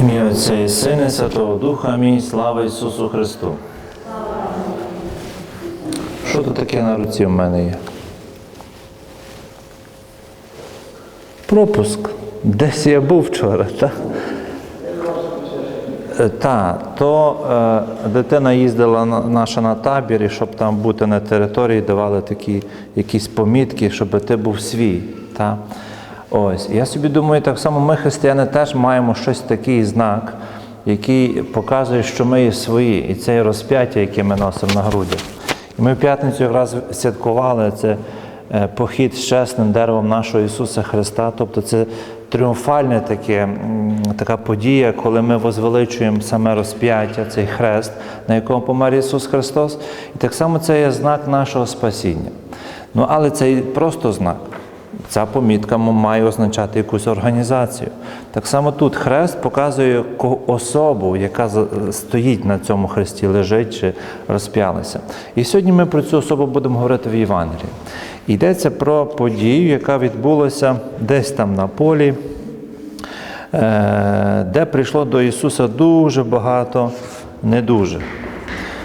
Ім'я Отця і Сина, Святого Духа, амінь. Слава Ісусу Христу. Що тут таке на руці в мене є? Пропуск. Десь я був вчора, так? Так, то е, дитина їздила на, наша на табір, і щоб там бути на території, давали такі якісь помітки, щоб ти був свій. Та? Ось. Я собі думаю, так само ми, християни, теж маємо щось такий знак, який показує, що ми є свої, і це є розп'яття, яке ми носимо на грудях. І ми в п'ятницю якраз святкували це е, похід з чесним деревом нашого Ісуса Христа. Тобто це тріумфальне таке, така подія, коли ми возвеличуємо саме розп'яття, цей хрест, на якому помер Ісус Христос. І так само це є знак нашого спасіння. Ну, але це просто знак. Ця помітка має означати якусь організацію. Так само тут хрест показує особу, яка стоїть на цьому хресті, лежить чи розп'ялася. І сьогодні ми про цю особу будемо говорити в Євангелії. Йдеться про подію, яка відбулася десь там на полі, е, де прийшло до Ісуса дуже багато недужих.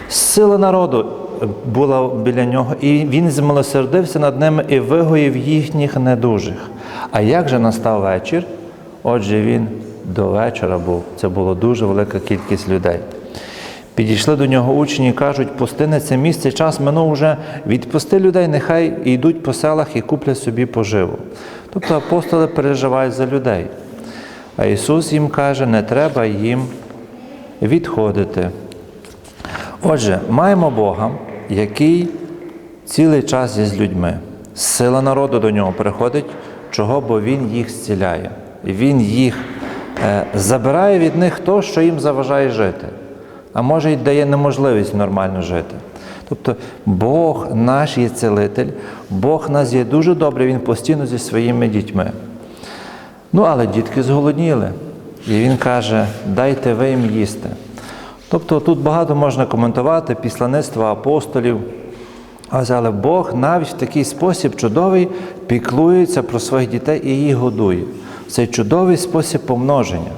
Сила народу була біля нього, і він змилосердився над ними і вигоїв їхніх недужих. А як же настав вечір? Отже, він до вечора був. Це була дуже велика кількість людей. Підійшли до нього учні і кажуть, пусти на це місце, час минув вже, відпусти людей, нехай йдуть по селах і куплять собі поживу. Тобто апостоли переживають за людей. А Ісус їм каже, не треба їм відходити. Отже, маємо Бога, який цілий час є з людьми. Сила народу до нього приходить, чого, бо Він їх зціляє. Він їх е, забирає від них то, що їм заважає жити, а може й дає неможливість нормально жити. Тобто Бог наш є цілитель, Бог нас є дуже добрий, Він постійно зі своїми дітьми. Ну, але дітки зголодніли. І він каже: дайте ви їм їсти. Тобто тут багато можна коментувати післаництва апостолів. Але Бог навіть в такий спосіб чудовий піклується про своїх дітей і їх годує. Це чудовий спосіб помноження.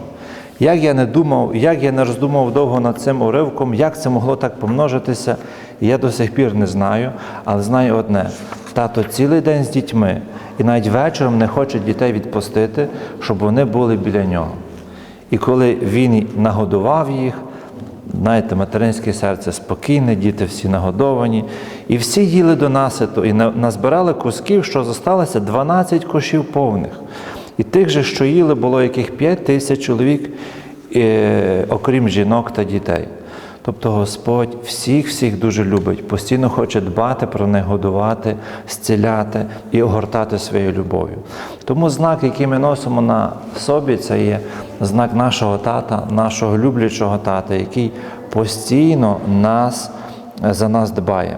Як я не думав, як я не роздумав довго над цим уривком, як це могло так помножитися, я до сих пір не знаю, але знаю одне: тато цілий день з дітьми і навіть вечором не хоче дітей відпустити, щоб вони були біля нього. І коли він нагодував їх, знаєте, материнське серце спокійне, діти всі нагодовані, і всі їли до наситу, і назбирали кусків, що зосталося 12 кошів повних. І тих же, що їли, було яких 5 тисяч чоловік, е, окрім жінок та дітей. Тобто Господь всіх всіх дуже любить, постійно хоче дбати про них, годувати, зціляти і огортати своєю любов'ю. Тому знак, який ми носимо на собі, це є знак нашого тата, нашого люблячого тата, який постійно нас, за нас дбає.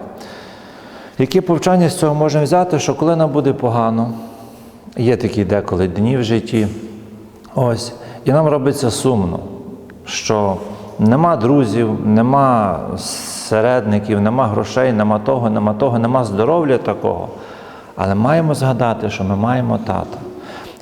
Які повчання з цього можемо взяти, що коли нам буде погано, є такі деколи дні в житті, ось, і нам робиться сумно, що нема друзів, нема середників, нема грошей, нема того, нема того, нема здоров'я такого. Але маємо згадати, що ми маємо тата.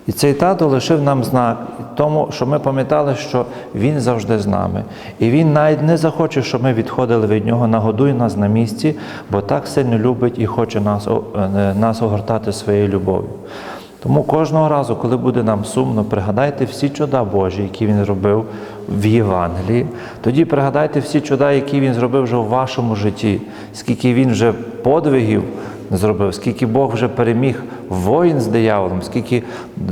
І цей тато лишив нам знак, тому що ми пам'ятали, що він завжди з нами. І він навіть не захоче, щоб ми відходили від нього, нагодує нас на місці, бо так сильно любить і хоче нас, е, нас огортати своєю любов'ю. Тому кожного разу, коли буде нам сумно, пригадайте всі чуда Божі, які він зробив в Євангелії. Тоді пригадайте всі чуда, які він зробив вже в вашому житті, скільки він вже подвигів зробив, скільки Бог вже переміг воїн з дияволом, скільки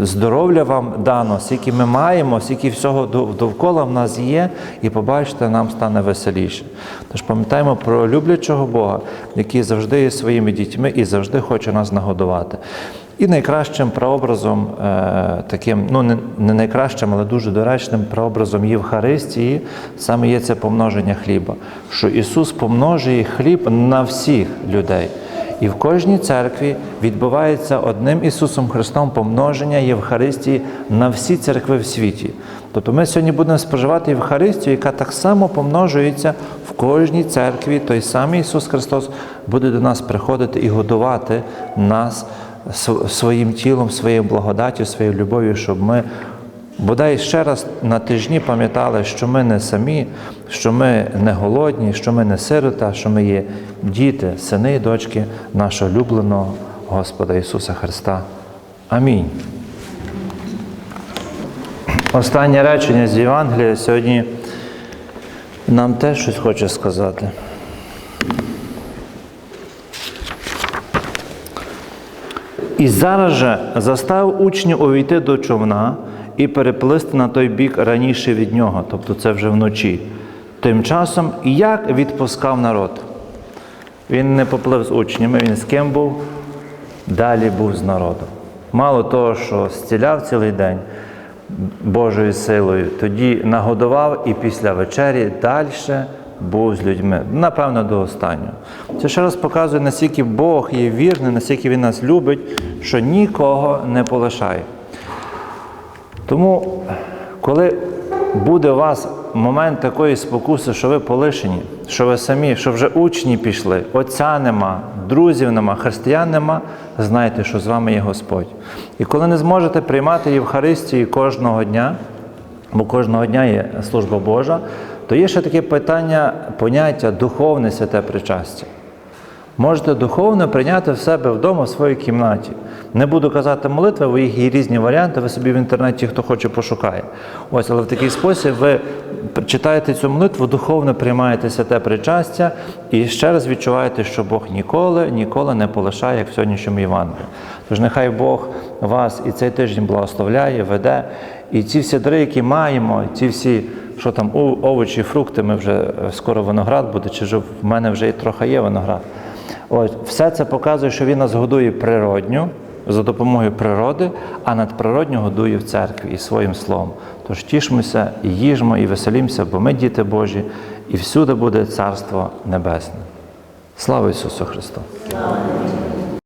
здоров'я вам дано, скільки ми маємо, скільки всього довкола в нас є, і побачите, нам стане веселіше. Тож пам'ятаємо про люблячого Бога, який завжди є своїми дітьми і завжди хоче нас нагодувати. І найкращим прообразом, е, таким, ну не, найкращим, але дуже доречним прообразом Євхаристії саме є це помноження хліба, що Ісус помножує хліб на всіх людей. І в кожній церкві відбувається одним Ісусом Христом помноження Євхаристії на всі церкви в світі. Тобто ми сьогодні будемо споживати Євхаристію, яка так само помножується в кожній церкві. Той самий Ісус Христос буде до нас приходити і годувати нас своїм тілом, своєю благодаттю, своєю любов'ю, щоб ми бодай ще раз на тижні пам'ятали, що ми не самі, що ми не голодні, що ми не сирота, що ми є діти, сини і дочки нашого улюбленого Господа Ісуса Христа. Амінь. Останнє речення з Євангелія сьогодні нам теж щось хоче сказати. І зараз же застав учнів увійти до човна і переплисти на той бік раніше від нього, тобто це вже вночі. Тим часом як відпускав народ? Він не поплив з учнями, він з ким був? Далі був з народом. Мало того, що зціляв цілий день Божою силою, тоді нагодував і після вечері далі був з людьми. Напевно, до останнього. Це ще раз показує, наскільки Бог є вірний, наскільки Він нас любить, що нікого не полишає. Тому, коли буде у вас момент такої спокуси, що ви полишені, що ви самі, що вже учні пішли, отця нема, друзів нема, християн нема, знайте, що з вами є Господь. І коли не зможете приймати Євхаристію кожного дня, бо кожного дня є служба Божа, то є ще таке питання, поняття духовне святе причастя. Можете духовно прийняти в себе вдома в своїй кімнаті. Не буду казати молитви, бо їх є різні варіанти, ви собі в інтернеті, хто хоче, пошукає. Ось, але в такий спосіб ви читаєте цю молитву, духовно приймаєте святе причастя і ще раз відчуваєте, що Бог ніколи, ніколи не полишає, як в сьогоднішньому Євангелії. Тож нехай Бог вас і цей тиждень благословляє, веде. І ці всі дари, які маємо, ці всі, що там, овочі, фрукти, ми вже е, скоро виноград буде, чи вже в мене вже і трохи є виноград. Ось, все це показує, що він нас годує природньо, за допомогою природи, а надприродньо годує в церкві і своїм словом. Тож тішмося і їжмо, і веселімося, бо ми діти Божі, і всюди буде Царство Небесне. Слава Ісусу Христу!